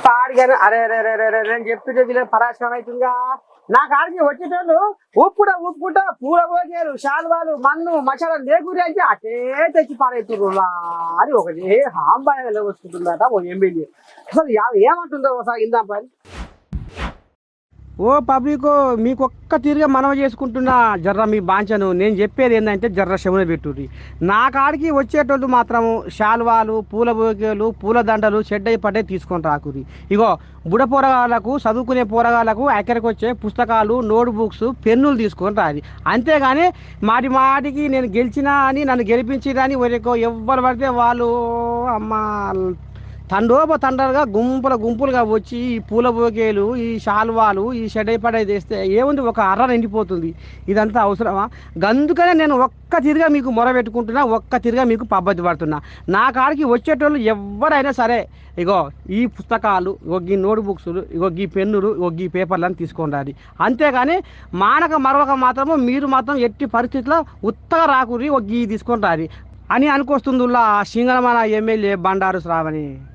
పాడిగాను. అరే అరే అరే అరే, అరే నేను చెప్తుంటే పరాశం అవుతుందిగా. నా కాడికి వచ్చేటోళ్ళు ఉప్పుడ ఉప్పుకుంటా పూల పోగేరు శాల్వాలు మన్ను మసాలా లేకూరి అంటే అటే తెచ్చి పాడైతుర్రు అని ఒకటి హాంబాయ్ వస్తుంటుందట ఓ ఎమ్మెల్యే అసలు ఏమంటుందో ఒకసారి ఇందాం పని ఓ పబ్లిక్ మీకు ఒక్క తీరుగా మనవ చేసుకుంటున్నా జర్ర మీ బాంచను. నేను చెప్పేది ఏంటంటే జర్ర శమున పెట్టుర్రి. నా కాడికి వచ్చేటోళ్ళు మాత్రం శాల్వాలు పూల బోకేలు పూల దండలు చెడ్డయి పడ్డాయి తీసుకొని రాకురి ఇగో బుడ పోరగాళ్ళకు చదువుకునే పోరగాళ్ళకు ఎక్కడికి వచ్చే పుస్తకాలు నోట్ బుక్స్ పెన్నులు తీసుకొని రాది అంతేగాని మాటి మాటికి నేను గెలిచినా అని నన్ను గెలిపించిరని వరకు ఎవ్వరు పడితే వాళ్ళు అమ్మ తండోప తండలుగా గుంపుల గుంపులుగా వచ్చి ఈ పూల బోకేలు ఈ శాల్వాలు ఈ షడై పడై చేస్తే ఏముంది? ఒక అర్ర నిండిపోతుంది. ఇదంతా అవసరమా? గందుకనే నేను ఒక్క తిరిగా మీకు మొరబెట్టుకుంటున్నా ఒక్క తిరిగా మీకు పబ్బతి పడుతున్నా. నా కాడికి వచ్చేటోళ్ళు ఎవరైనా సరే ఇగో ఈ పుస్తకాలు ఇగో ఈ నోట్ ఇగో ఈ పెన్నులు ఒగ్గి ఈ పేపర్లను తీసుకొని రాది అంతేగాని మానక మరొక మాత్రము మీరు మాత్రం ఎట్టి పరిస్థితుల్లో ఉత్తగా రాకురి ఒక తీసుకొని రాది అని అనుకొస్తుందిలా సింగళమాన ఎమ్మెల్యే బండారు శ్రావణి.